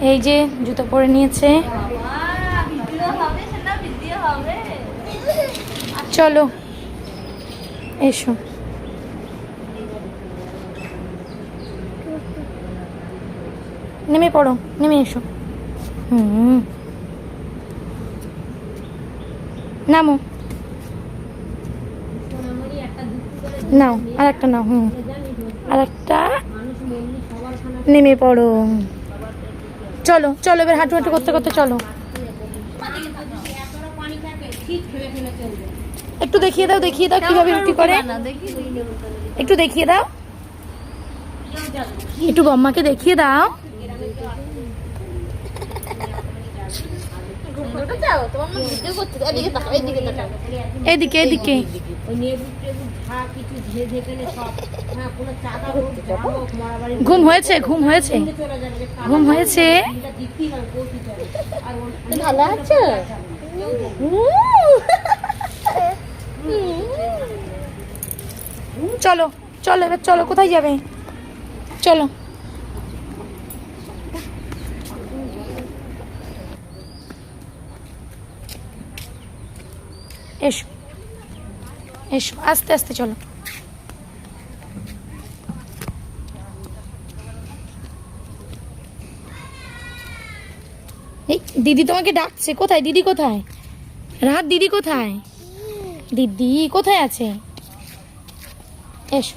এই যে জুতো পরে নিয়েছে। চলো, এসো। নেমে পড়ো, নেমে এসো। হুম। নামো। নাও আর একটা নাও, হুম। আর একটা নেমে পড়ো। চলো চলো, এবার হাঁটু হাঁটু করতে করতে চলো। একটু দেখিয়ে দাও দেখিয়ে দাও কীভাবে রুটি করে। একটু দেখিয়ে দাও। একটু বম্মাকে দেখিয়ে দাও। এদিকে এদিকে ঘুম হয়েছে ঘুম হয়েছে। ঘুম হয়েছে। ভালো আছো? চলো চলো এবার চলো কোথায় যাবে? চলো। এসো। এসো, আস্তে আস্তে চলো। এই, দিদি তোমাকে ডাকছে, কোথায়? দিদি কোথায়? রাত দিদি কোথায়? দিদি কোথায় আছে? এসো।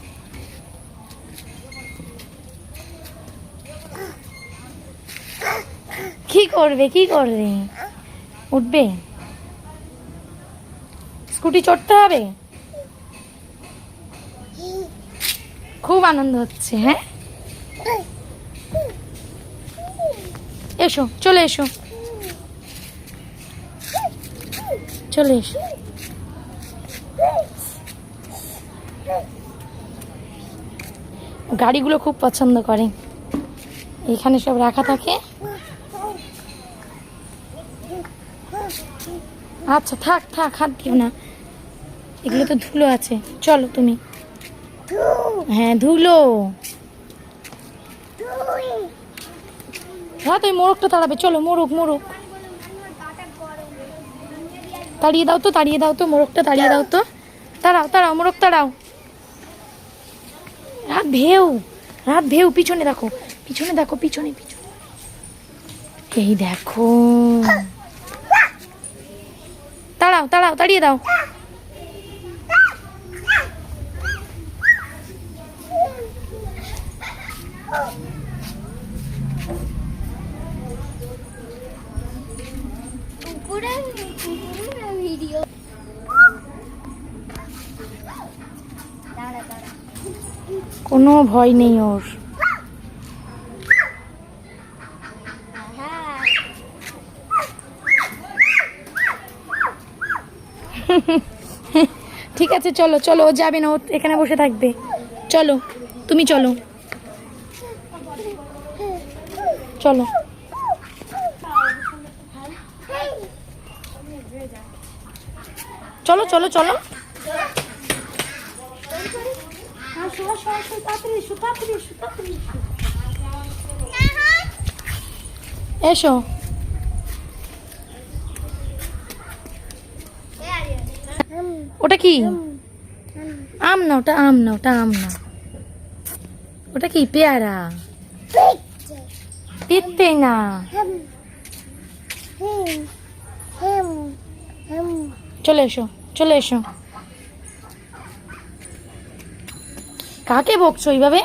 কি করবে কি করবে? উঠবে? স্কুটি চড়তে হবে? খুব আনন্দ হচ্ছে হ্যাঁ? এসো, চলে এসো। চলে এসো। গাড়িগুলো খুব পছন্দ করে। এখানে সব রাখা থাকে। আচ্ছা থাক থাক, হাত দিও না। এগুলো তো ধুলো আছে। চলো তুমি। হ্যাঁ ধুলো। হ্যাঁ তুই মোরগটা তাড়াবে। চলো, মোরগ মোরগ। তাড়িয়ে দাও তো, তাড়িয়ে দাও তো, মোরগটা তাড়িয়ে দাও তো। তাড়াও তাড়াও, মোরগ তাড়াও। রাত ভেউ রাত ভেউ পিছনে দেখো পিছনে দেখো, পিছনে পিছনে। এই দেখো। তাড়াও তাড়াও, তাড়িয়ে দাও। ভিডিও কোনো ভয় নেই ওর। হ্যাঁ। ঠিক আছে চলো চলো ও যাবে না ও এখানে বসে থাকবে। চলো তুমি চলো। চলো। চলো চলো চলো। এসো। ওটা কি? আম না, ওটা আম না, ওটা আম না। ওটা কি? পেয়ারা। পেঁপে না। চলে এসো চলে এসো। কাকে বকছো এইভাবে?